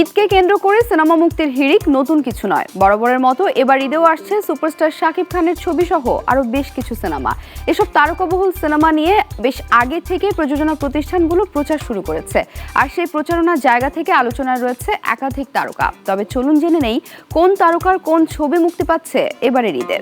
ঈদকে কেন্দ্র করে সিনেমা মুক্তির হিড়িক নতুন কিছু নয়। বরাবরের মতো এবার ঈদেও আসছে সুপারস্টার শাকিব খানের ছবি সহ আরও বেশ কিছু সিনেমা। এসব তারকাবহুল সিনেমা নিয়ে বেশ আগে থেকে প্রযোজনা প্রতিষ্ঠানগুলো প্রচার শুরু করেছে। আর সেই প্রচারণার জায়গা থেকে আলোচনায় রয়েছে একাধিক তারকা। তবে চলুন জেনে নেই, কোন তারকার কোন ছবি মুক্তি পাচ্ছে এবারের ঈদে।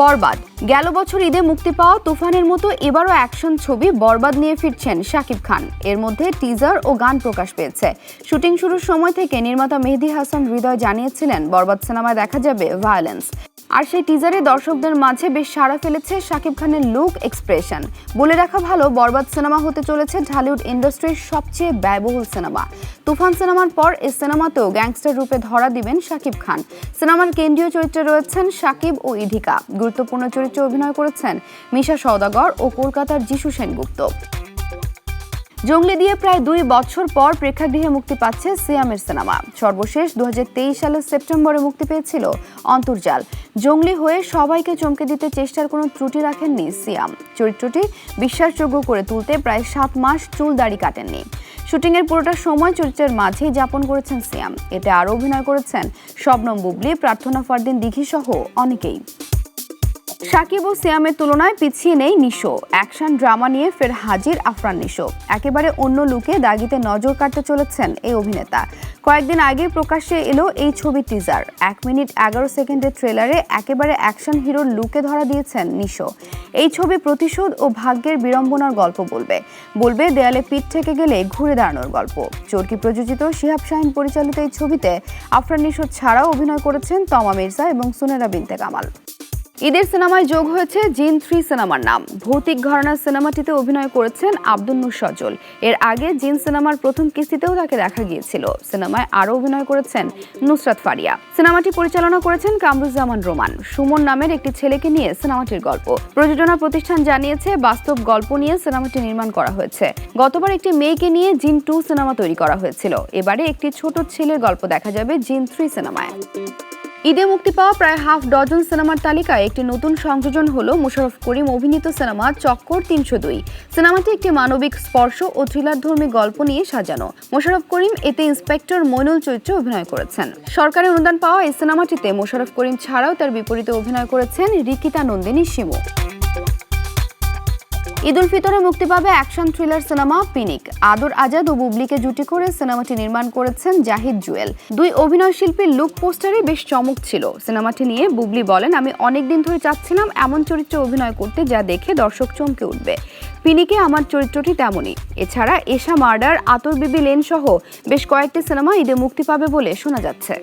বরবাদ। গেল বছর ঈদে মুক্তি পাওয়া তুফানের মতো এবারও অ্যাকশন ছবি বরবাদ নিয়ে ফিরছেন শাকিব খান। এর মধ্যে টিজার ও গান প্রকাশ পেয়েছে। শুটিং শুরুর সময় থেকে নির্মাতা মেহেদি হাসান হৃদয় জানিয়েছিলেন, বরবাদ সিনেমায় দেখা যাবে ভায়োলেন্স আর সেই টিজারে দর্শকদের মাঝে বেশ সাড়া ফেলেছে শাকিব খানের লুক এক্সপ্রেশন বলে রাখা ভালো, বরবাদ সিনেমা হতে চলেছে ঢালিউড ইন্ডাস্ট্রির সবচেয়ে ব্যয়বহুল সিনেমা। তুফান সিনেমার পর এই সিনেমাতেও গ্যাংস্টার রূপে ধরা দিবেন শাকিব খান। সিনেমার কেন্দ্রীয় চরিত্রে রয়েছেন শাকিব ও ইধিকা। গুরুত্বপূর্ণ চরিত্রে অভিনয় করেছেন মিশা সওদাগর ও কলকাতার যিশু সেনগুপ্ত। জঙ্গলি দিয়ে প্রায় দুই বছর পর প্রেক্ষাগৃহে মুক্তি পাচ্ছে সিয়ামের সিনেমা। সর্বশেষ দু হাজার তেইশ সালের সেপ্টেম্বরে মুক্তি পেয়েছিল অন্তর্জাল। জঙ্গলি হয়ে সবাইকে চমকে দিতে চেষ্টার কোনো ত্রুটি রাখেননি সিয়াম। চরিত্রটি বিশ্বাসযোগ্য করে তুলতে প্রায় সাত মাস চুল দাড়ি কাটেননি। শুটিংয়ের পুরোটা সময় চরিত্রের মাঝেই যাপন করেছেন সিয়াম। এতে আরও অভিনয় করেছেন শবনম বুবলি, প্রার্থনা ফারদিন দিঘি সহ অনেকেই। সাকিব ও সিয়ামের তুলনায় পিছিয়ে নেই নিশো। অ্যাকশন ড্রামা নিয়ে ফের হাজির আফরান নিশো। একেবারে অন্য লুকে দাগিতে নজর কাটতে চলেছেন এই অভিনেতা। কয়েকদিন আগে প্রকাশ্যে এলো এই ছবির টিজার এক মিনিট এগারো সেকেন্ডের ট্রেলারে একেবারে অ্যাকশন হিরোর লুকে ধরা দিয়েছেন নিশো। এই ছবি প্রতিশোধ ও ভাগ্যের বিড়ম্বনার গল্প বলবে। বলবে দেয়ালে পিঠ থেকে গেলে ঘুরে দাঁড়ানোর গল্প। চরকি প্রযোজিত শিহাব শাহিন পরিচালিত এই ছবিতে আফরান নিশো ছাড়াও অভিনয় করেছেন তমা মির্জা এবং সুনেরা বিনতে কামাল। ঈদের সিনেমায় যোগ হয়েছে জিন থ্রি সিনেমার নাম। ভৌতিক ঘরানার সিনেমাটিতে অভিনয় করেছেন আব্দুল নূর সজল। এর আগে জিন সিনেমার প্রথম কিস্তিতেও তাকে দেখা গিয়েছিল। সিনেমায় আরও অভিনয় করেছেন নুসরাত ফারিয়া। সিনেমাটি পরিচালনা করেছেন কামরুজ্জামান রোমান। সুমন নামের একটি ছেলেকে নিয়ে সিনেমাটির গল্প। প্রযোজনা প্রতিষ্ঠান জানিয়েছে, বাস্তব গল্প নিয়ে সিনেমাটি নির্মাণ করা হয়েছে। গতবার একটি মেয়েকে নিয়ে জিন টু সিনেমা তৈরি করা হয়েছিল। এবারে একটি ছোট ছেলের গল্প দেখা যাবে জিন থ্রি সিনেমায়। ঈদে মুক্তি পাওয়া প্রায় হাফ ডজন সিনেমার তালিকায় একটি নতুন সংযোজন হলো মোশারফ করিম অভিনীত সিনেমা চক্কর তিনশো দুই। সিনেমাটি একটি মানবিক স্পর্শ ও থ্রিলারধর্মী গল্প নিয়ে সাজানো। মোশারফ করিম এতে ইন্সপেক্টর মইনুল চরিত্রে অভিনয় করেছেন। সরকারি অনুদান পাওয়া এই সিনেমাটিতে মোশারফ করিম ছাড়াও তার বিপরীতে অভিনয় করেছেন রিকিতা নন্দিনী শিমু। ঈদ উল ফিতরে মুক্তি পাবে অ্যাকশন থ্রিলার সিনেমা পিনিক। আদর আজাদ ও বুবলিকে জুটি করে সিনেমাটি নির্মাণ করেছেন জাহিদ জুয়েল। দুই অভিনয় শিল্পীর লুক পোস্টারে বেশ চমক ছিল। সিনেমাটি নিয়ে বুবলি বলেন, আমি অনেকদিন ধরে চাচ্ছিলাম এমন চরিত্রে অভিনয় করতে যা দেখে দর্শক চমকে উঠবে। পিনিকে আমার চরিত্রটি তেমনই। এছাড়া এশা মার্ডার, আতর বিবি লেন সহ বেশ কয়েকটি সিনেমা ঈদে মুক্তি পাবে বলে শোনা যাচ্ছে।